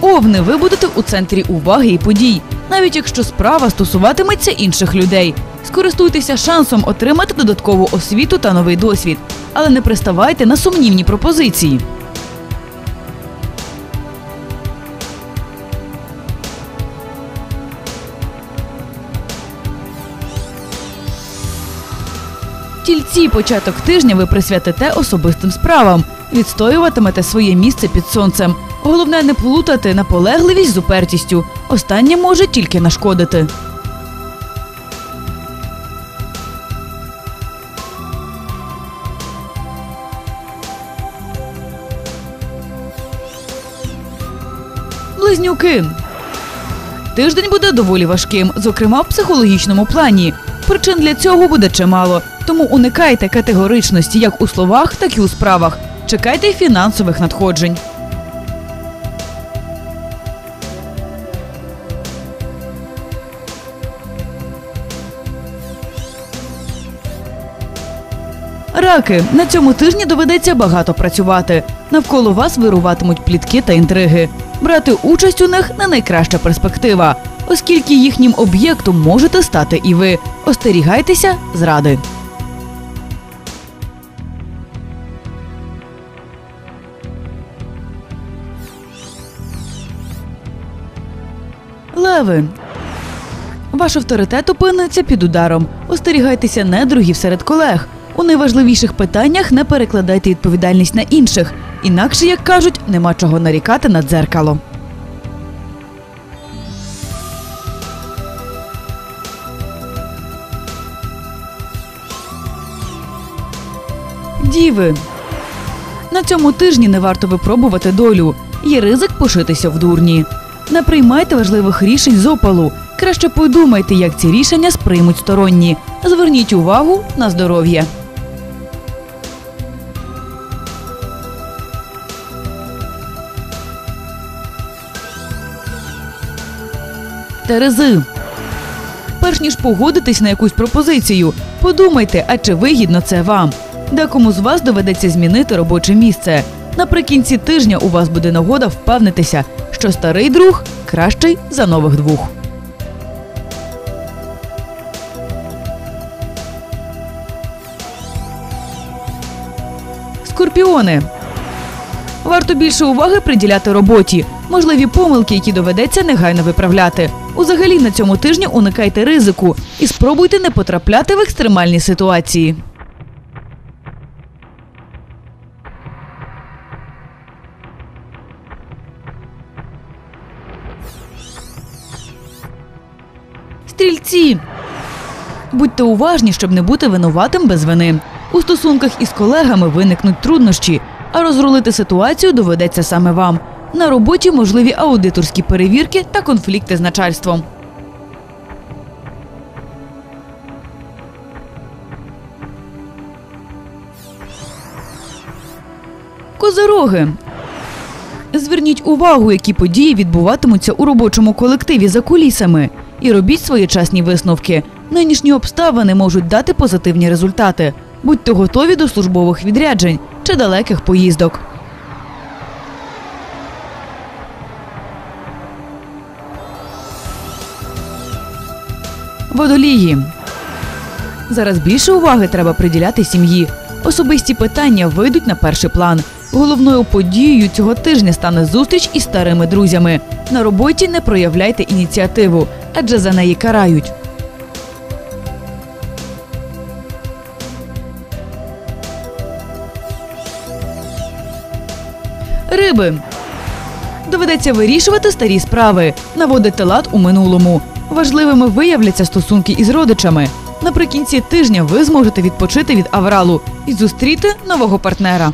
повне ви будете у центрі уваги і подій, навіть якщо справа стосуватиметься інших людей. Скористуйтеся шансом отримати додаткову освіту та новий досвід, але не приставайте на сумнівні пропозиції. Тільці початок тижня ви присвятите особистим справам, відстоюватимете своє місце під сонцем. Головне не плутати наполегливість з упертістю. Останнє може тільки нашкодити. Близнюки. Тиждень буде доволі важким, зокрема в психологічному плані. Причин для цього буде чимало, тому уникайте категоричності як у словах, так і у справах. Чекайте фінансових надходжень. Раки на цьому тижні доведеться багато працювати. Навколо вас вируватимуть плітки та інтриги. Брати участь у них не найкраща перспектива, оскільки їхнім об'єктом можете стати і ви. Остерігайтеся зради. Леви. Ваш авторитет опиниться під ударом. Остерігайтеся недругів серед колег. У найважливіших питаннях не перекладайте відповідальність на інших. Інакше, як кажуть, нема чого нарікати на дзеркало. Діви. На цьому тижні не варто випробувати долю. Є ризик пошитися в дурні. Не приймайте важливих рішень з опалу. Краще подумайте, як ці рішення сприймуть сторонні. Зверніть увагу на здоров'я. Терези. Перш ніж погодитись на якусь пропозицію, подумайте, а чи вигідно це вам. Декому з вас доведеться змінити робоче місце. Наприкінці тижня у вас буде нагода впевнитися, що старий друг кращий за нових двох. Скорпіони. Варто більше уваги приділяти роботі. Можливі помилки, які доведеться негайно виправляти. Узагалі на цьому тижні уникайте ризику і спробуйте не потрапляти в екстремальні ситуації. Стрільці. Будьте уважні, щоб не бути винуватим без вини. У стосунках із колегами виникнуть труднощі, а розрулити ситуацію доведеться саме вам. На роботі можливі аудиторські перевірки та конфлікти з начальством. Козороги. Зверніть увагу, які події відбуватимуться у робочому колективі за кулісами, і робіть своєчасні висновки. Нинішні обставини можуть дати позитивні результати. Будьте готові до службових відряджень чи далеких поїздок. Водолії. Зараз більше уваги треба приділяти сім'ї. Особисті питання вийдуть на перший план. Головною подією цього тижня стане зустріч із старими друзями. На роботі не проявляйте ініціативу, адже за неї карають. Риби. Доведеться вирішувати старі справи, наводити лад у минулому. Важливими виявляться стосунки із родичами. Наприкінці тижня ви зможете відпочити від авралу і зустріти нового партнера.